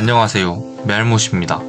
안녕하세요. 멜못입니다.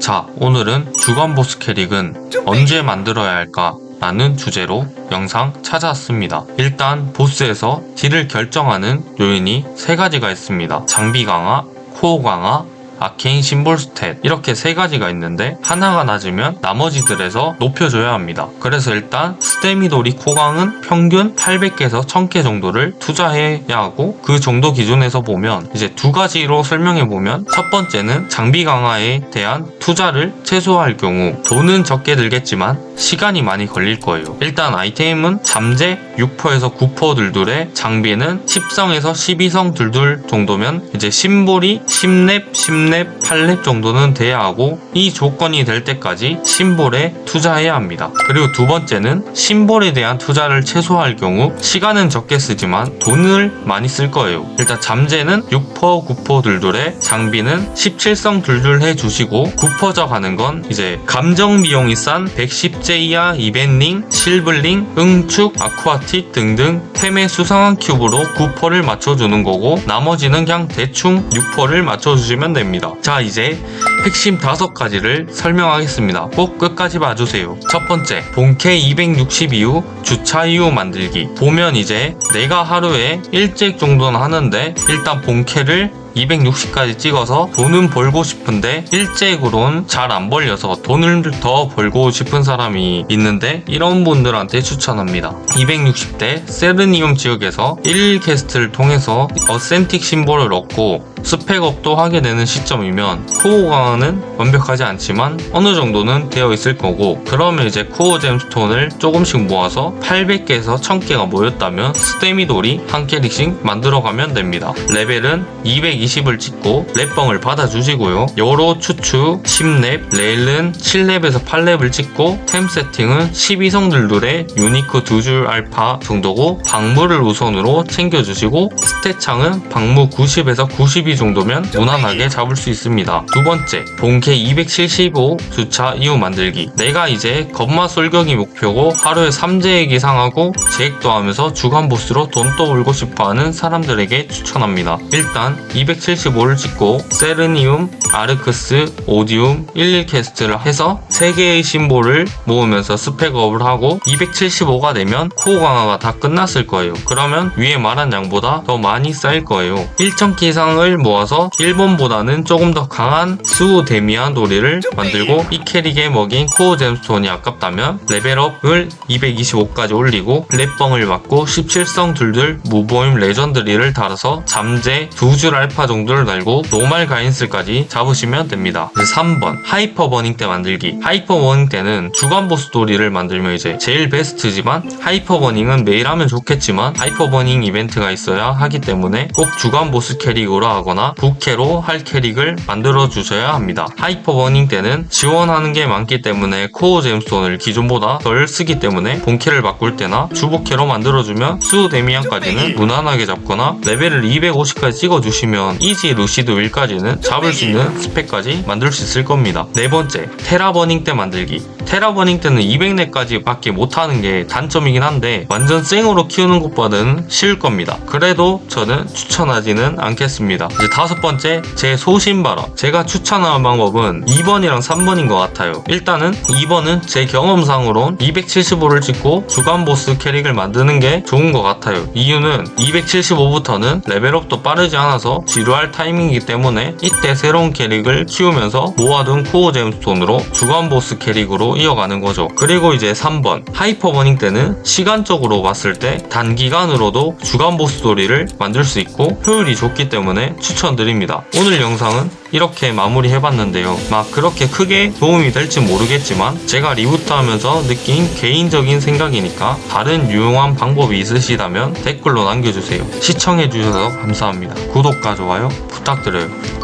자 오늘은 주간 보스 캐릭은 언제 만들어야 할까 라는 주제로 영상 찾아왔습니다. 일단 보스에서 딜을 결정하는 요인이 세 가지가 있습니다. 장비 강화, 코어 강화, 아케인 심볼 스탯 이렇게 세 가지가 있는데 하나가 낮으면 나머지들에서 높여줘야 합니다. 그래서 일단 스테미도리 코강은 평균 800개에서 1000개 정도를 투자해야 하고 그 정도 기준에서 보면 이제 두 가지로 설명해 보면 첫 번째는 장비 강화에 대한 투자를 최소화할 경우 돈은 적게 들겠지만 시간이 많이 걸릴 거예요. 일단 아이템은 잠재 6%에서 9% 들둘에 장비는 10성에서 12성 들둘 정도면 이제 심볼이 10렙, 10렙, 8렙 정도는 돼야 하고 이 조건이 될 때까지 심볼에 투자해야 합니다. 그리고 두 번째는 심볼에 대한 투자를 최소화할 경우 시간은 적게 쓰지만 돈을 많이 쓸 거예요. 일단 잠재는 6%, 9% 들둘에 장비는 17성 들둘 해주시고 9%적 하는 건 이제 감정 비용이 싼 110제 이하 이벤링, 실블링, 응축, 아쿠아틱 등등 템의 수상한 큐브로 9%를 맞춰주는 거고 나머지는 그냥 대충 6%를 맞춰주시면 됩니다. 자 이제 핵심 다섯 가지를 설명하겠습니다. 꼭 끝까지 봐주세요. 첫 번째, 본캐 260 이후 주차 이후 만들기. 보면 이제 내가 하루에 1잭 정도는 하는데 일단 본캐를 260까지 찍어서 돈은 벌고 싶은데 일잭으론 잘 안 벌려서 돈을 더 벌고 싶은 사람이 있는데 이런 분들한테 추천합니다. 260대 세르니움 지역에서 1 캐스트를 통해서 어센틱 심볼을 얻고 스펙업도 하게 되는 시점이면 코어 강화는 완벽하지 않지만 어느 정도는 되어 있을 거고 그러면 이제 코어 잼스톤을 조금씩 모아서 800개에서 1000개가 모였다면 스테미돌이 한 캐릭씩 만들어가면 됩니다. 레벨은 220을 찍고 랩뻥을 받아주시고요. 요로 추추 10렙, 레일은 7렙에서 8렙을 찍고 템 세팅은 12성들 둘의 유니크 두 줄 알파 정도고 방무를 우선으로 챙겨주시고 스탯 창은 방무 90에서 92 정도면 무난하게 잡을 수 있습니다. 두 번째, 본캐 275 주차 이후 만들기. 내가 이제 겁마 솔격이 목표고 하루에 3제액 이상하고 제액도 하면서 주간 보스로 돈도 벌고 싶어하는 사람들에게 추천합니다. 일단 275를 찍고 세르니움, 아르크스, 오디움, 11캐스트를 해서 3개의 심볼을 모으면서 스펙업을 하고 275가 되면 코어 강화가 다 끝났을 거예요. 그러면 위에 말한 양보다 더 많이 쌓일 거예요. 1000개 이상을 모아서 1번보다는 조금 더 강한 수호 데미안 도리를 만들고 이 캐릭에 먹인 코어 잼스톤이 아깝다면 레벨업을 225까지 올리고 랩뻥을 맞고 17성 둘둘 무보임 레전드리를 달아서 잠재 두줄 알파 정도를 달고 노말 가인슬까지 잡으시면 됩니다. 이제 3번. 하이퍼 버닝 때 만들기. 하이퍼 버닝 때는 주간 보스 도리를 만들면 이제 제일 베스트지만 하이퍼 버닝은 매일 하면 좋겠지만 하이퍼 버닝 이벤트가 있어야 하기 때문에 꼭 주간 보스 캐릭으로 하거나 부캐로 할 캐릭을 만들어 주셔야 합니다. 하이퍼 버닝 때는 지원하는 게 많기 때문에 코어 잼스톤을 기존보다 덜 쓰기 때문에 본캐를 바꿀 때나 주보캐로 만들어주면 수 데미안까지는 무난하게 잡거나 레벨을 250까지 찍어주시면 이지 루시드 윌까지는 잡을 수 있는 스펙까지 만들 수 있을 겁니다. 네 번째, 테라 버닝 때 만들기. 테라 버닝 때는 200렙까지 밖에 못하는 게 단점이긴 한데 완전 생으로 키우는 것보다는 쉬울 겁니다. 그래도 저는 추천하지는 않겠습니다. 이제 다섯 번째, 제 소신 발언. 제가 추천하는 방법은 2번이랑 3번인 것 같아요. 일단은 2번은 제 경험상으론 275를 찍고 주간 보스 캐릭을 만드는 게 좋은 것 같아요. 이유는 275부터는 레벨업도 빠르지 않아서 지루할 타이밍이기 때문에 이때 새로운 캐릭을 키우면서 모아둔 코어 잼스톤으로 주간 보스 캐릭으로 이어가는 거죠. 그리고 이제 3번 하이퍼 버닝 때는 시간적으로 봤을 때 단기간으로도 주간 보스 스토리를 만들 수 있고 효율이 좋기 때문에 추천드립니다. 오늘 영상은 이렇게 마무리 해봤는데요. 막 그렇게 크게 도움이 될지 모르겠지만 제가 리부트 하면서 느낀 개인적인 생각이니까 다른 유용한 방법이 있으시다면 댓글로 남겨주세요. 시청해주셔서 감사합니다. 구독과 좋아요 부탁드려요.